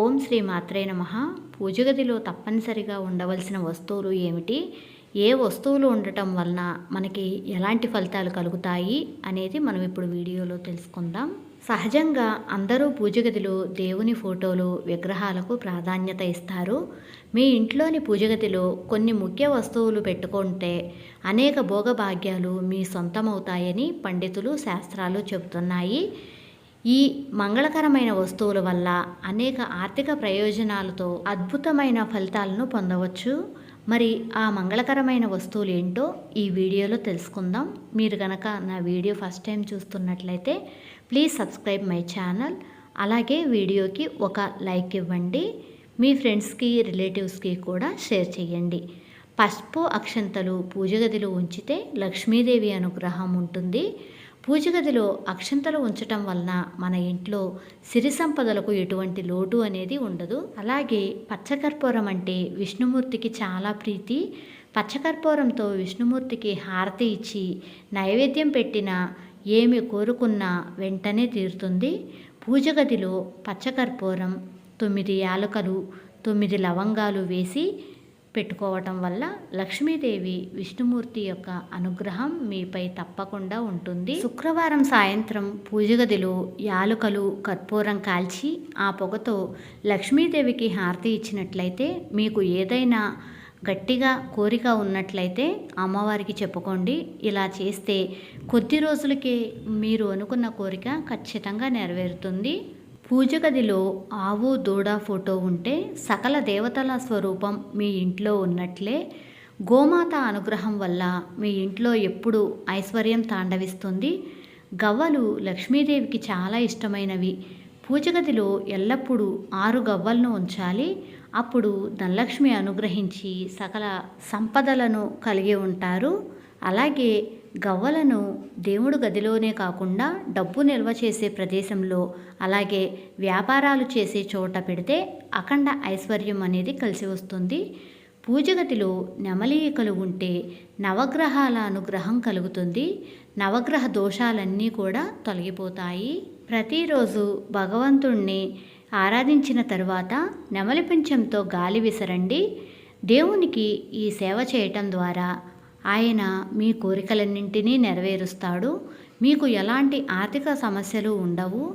ఓం శ్రీ మాత్రే నమ. పూజగదిలో తప్పనిసరిగా ఉండవలసిన వస్తువులు ఏమిటి? ఏ వస్తువులు ఉండటం వలన మనకి ఎలాంటి ఫలితాలు కలుగుతాయి అనేది మనం ఇప్పుడు వీడియోలో తెలుసుకుందాం. సహజంగా అందరూ పూజగదిలో దేవుని ఫోటోలు విగ్రహాలకు ప్రాధాన్యత ఇస్తారు. మీ ఇంట్లోని పూజగదిలో కొన్ని ముఖ్య వస్తువులు పెట్టుకుంటే అనేక భోగభాగ్యాలు మీ సొంతమవుతాయని పండితులు శాస్త్రాలు చెబుతున్నాయి. ఈ మంగళకరమైన వస్తువుల వల్ల అనేక ఆర్థిక ప్రయోజనాలతో అద్భుతమైన ఫలితాలను పొందవచ్చు. మరి ఆ మంగళకరమైన వస్తువులు ఏంటో ఈ వీడియోలో తెలుసుకుందాం. మీరు కనుక నా వీడియో ఫస్ట్ టైం చూస్తున్నట్లయితే ప్లీజ్ సబ్స్క్రైబ్ మై ఛానల్. అలాగే వీడియోకి ఒక లైక్ ఇవ్వండి. మీ ఫ్రెండ్స్కి రిలేటివ్స్కి కూడా షేర్ చేయండి. పసుపు అక్షంతలు పూజ గదిలో ఉంచితే లక్ష్మీదేవి అనుగ్రహం ఉంటుంది. పూజ గదిలో అక్షంతలు ఉంచటం వలన మన ఇంట్లో సిరి సంపదలకు ఎటువంటి లోటు అనేది ఉండదు. అలాగే పచ్చకర్పూరం అంటే విష్ణుమూర్తికి చాలా ప్రీతి. పచ్చకర్పూరంతో విష్ణుమూర్తికి హారతి ఇచ్చి నైవేద్యం పెట్టిన ఏమి కోరుకున్నా వెంటనే తీరుతుంది. పూజ గదిలో పచ్చకర్పూరం తొమ్మిది యాలకలు తొమ్మిది లవంగాలు వేసి పెట్టుకోవటం వల్ల లక్ష్మీదేవి విష్ణుమూర్తి యొక్క అనుగ్రహం మీపై తప్పకుండా ఉంటుంది. శుక్రవారం సాయంత్రం పూజ గదిలో యాలుకలు కర్పూరం కాల్చి ఆ పొగతో లక్ష్మీదేవికి హారతి ఇచ్చినట్లయితే మీకు ఏదైనా గట్టిగా కోరిక ఉన్నట్లయితే అమ్మవారికి చెప్పుకోండి. ఇలా చేస్తే కొద్ది రోజులకే మీరు అనుకున్న కోరిక ఖచ్చితంగా నెరవేరుతుంది. పూజ గదిలో ఆవు దూడ ఫోటో ఉంటే సకల దేవతల స్వరూపం మీ ఇంట్లో ఉన్నట్లే. గోమాత అనుగ్రహం వల్ల మీ ఇంట్లో ఎప్పుడు ఐశ్వర్యం తాండవిస్తుంది. గవ్వలు లక్ష్మీదేవికి చాలా ఇష్టమైనవి. పూజ గదిలో ఎల్లప్పుడూ ఆరు గవ్వలను ఉంచాలి. అప్పుడు ధనలక్ష్మి అనుగ్రహించి సకల సంపదలను కలిగి ఉంటారు. అలాగే గవ్వలను దేవుడు గదిలోనే కాకుండా డబ్బు నిల్వ చేసే ప్రదేశంలో అలాగే వ్యాపారాలు చేసే చోట పెడితే అఖండ ఐశ్వర్యం అనేది కలిసి వస్తుంది. పూజ గదిలో ఉంటే నవగ్రహాల అనుగ్రహం కలుగుతుంది. నవగ్రహ దోషాలన్నీ కూడా తొలగిపోతాయి. ప్రతిరోజు భగవంతుణ్ణి ఆరాధించిన తర్వాత నెమలి పింఛంతో గాలి విసరండి. దేవునికి ఈ సేవ చేయటం ద్వారా ఆయన మీ కోరికలన్నింటినీ నెరవేరుస్తాడు. మీకు ఎలాంటి ఆర్థిక సమస్యలు ఉండవు.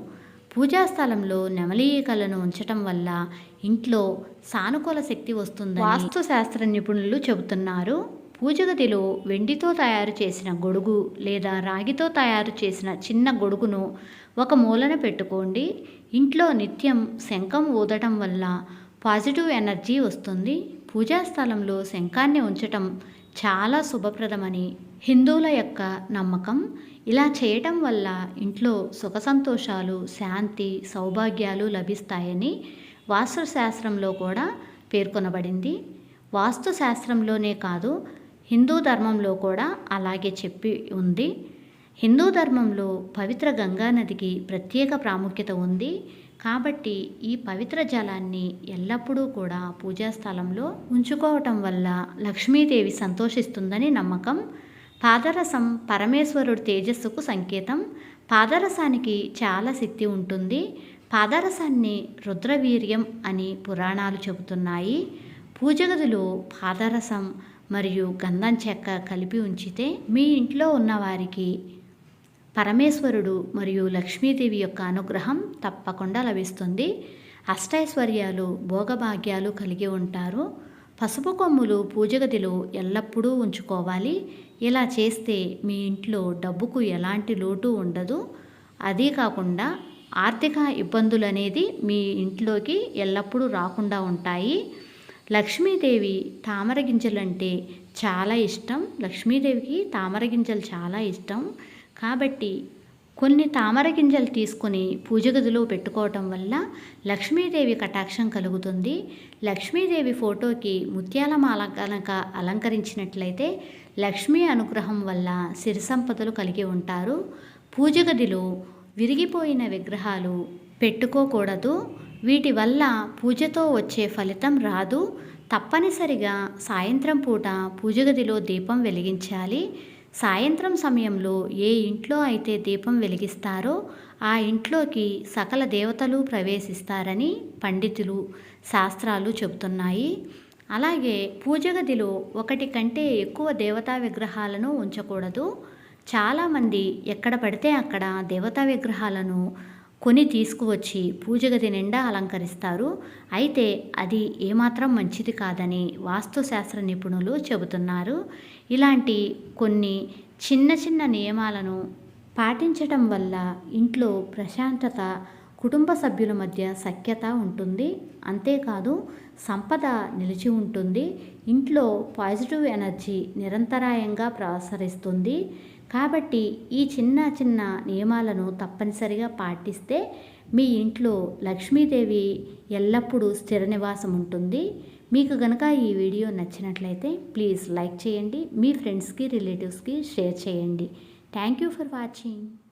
పూజా స్థలంలో నెమలీకలను ఉంచటం వల్ల ఇంట్లో సానుకూల శక్తి వస్తుంది వాస్తు శాస్త్ర నిపుణులు చెబుతున్నారు. పూజ గదిలో వెండితో తయారు చేసిన గొడుగు లేదా రాగితో తయారు చేసిన చిన్న గొడుగును ఒక మూలన పెట్టుకోండి. ఇంట్లో నిత్యం శంఖం ఊదటం వల్ల పాజిటివ్ ఎనర్జీ వస్తుంది. పూజా స్థలంలో శంఖాన్ని ఉంచటం చాలా శుభప్రదమని హిందువుల యొక్క నమ్మకం. ఇలా చేయటం వల్ల ఇంట్లో సుఖ సంతోషాలు శాంతి సౌభాగ్యాలు లభిస్తాయని వాస్తుశాస్త్రంలో కూడా పేర్కొనబడింది. వాస్తుశాస్త్రంలోనే కాదు హిందూ ధర్మంలో కూడా అలాగే చెప్పి ఉంది. హిందూ ధర్మంలో పవిత్ర గంగా నదికి ప్రత్యేక ప్రాముఖ్యత ఉంది. కాబట్టి ఈ పవిత్ర జలాన్ని ఎల్లప్పుడూ కూడా పూజా స్థలంలో ఉంచుకోవటం వల్ల లక్ష్మీదేవి సంతోషిస్తుందని నమ్మకం. పాదరసం పరమేశ్వరుడు తేజస్సుకు సంకేతం. పాదరసానికి చాలా శక్తి ఉంటుంది. పాదరసాన్ని రుద్రవీర్యం అని పురాణాలు చెబుతున్నాయి. పూజగదిలో పాదరసం మరియు గంధం చెక్క కలిపి ఉంచితే మీ ఇంట్లో ఉన్నవారికి పరమేశ్వరుడు మరియు లక్ష్మీదేవి యొక్క అనుగ్రహం తప్పకుండా లభిస్తుంది. అష్టైశ్వర్యాలు భోగభాగ్యాలు కలిగి ఉంటారు. పసుపు కొమ్ములు పూజగదిలో ఎల్లప్పుడూ ఉంచుకోవాలి. ఇలా చేస్తే మీ ఇంట్లో డబ్బుకు ఎలాంటి లోటు ఉండదు. అదీ కాకుండా ఆర్థిక ఇబ్బందులు అనేది మీ ఇంట్లోకి ఎల్లప్పుడూ రాకుండా ఉంటాయి. లక్ష్మీదేవి తామర గింజలంటే చాలా ఇష్టం. లక్ష్మీదేవికి తామర గింజలు చాలా ఇష్టం. కాబట్టి కొన్ని తామర గింజలు తీసుకొని పూజ గదిలో పెట్టుకోవటం వల్ల లక్ష్మీదేవి కటాక్షం కలుగుతుంది. లక్ష్మీదేవి ఫోటోకి ముత్యాల మాల కనుక అలంకరించినట్లయితే లక్ష్మీ అనుగ్రహం వల్ల సిరి సంపదలు కలిగి ఉంటారు. పూజ గదిలో విరిగిపోయిన విగ్రహాలు పెట్టుకోకూడదు. వీటి వల్ల పూజతో వచ్చే ఫలితం రాదు. తప్పనిసరిగా సాయంత్రం పూట పూజ గదిలో దీపం వెలిగించాలి. సాయంత్రం సమయంలో ఏ ఇంట్లో అయితే దీపం వెలిగిస్తారో ఆ ఇంట్లోకి సకల దేవతలు ప్రవేశిస్తారని పండితులు శాస్త్రాలు చెబుతున్నాయి. అలాగే పూజ గదిలో ఒకటి కంటే ఎక్కువ దేవతా విగ్రహాలను ఉంచకూడదు. చాలామంది ఎక్కడ పడితే అక్కడ దేవతా విగ్రహాలను కొని తీసుకువచ్చి పూజగది నిండా అలంకరిస్తారు. అయితే అది ఏమాత్రం మంచిది కాదని వాస్తుశాస్త్ర నిపుణులు చెబుతున్నారు. ఇలాంటి కొన్ని చిన్న చిన్న నియమాలను పాటించటం వల్ల ఇంట్లో ప్రశాంతత కుటుంబ సభ్యుల మధ్య సఖ్యత ఉంటుంది. అంతేకాదు సంపద నిలిచి ఉంటుంది. ఇంట్లో పాజిటివ్ ఎనర్జీ నిరంతరాయంగా ప్రసరిస్తుంది. కాబట్టి ఈ చిన్న చిన్న నియమాలను తప్పనిసరిగా పాటిస్తే మీ ఇంట్లో లక్ష్మీదేవి ఎల్లప్పుడూ స్థిర నివాసం ఉంటుంది. మీకు గనక ఈ వీడియో నచ్చినట్లయితే ప్లీజ్ లైక్ చేయండి. మీ ఫ్రెండ్స్కి రిలేటివ్స్కి షేర్ చేయండి. Thank you for watching.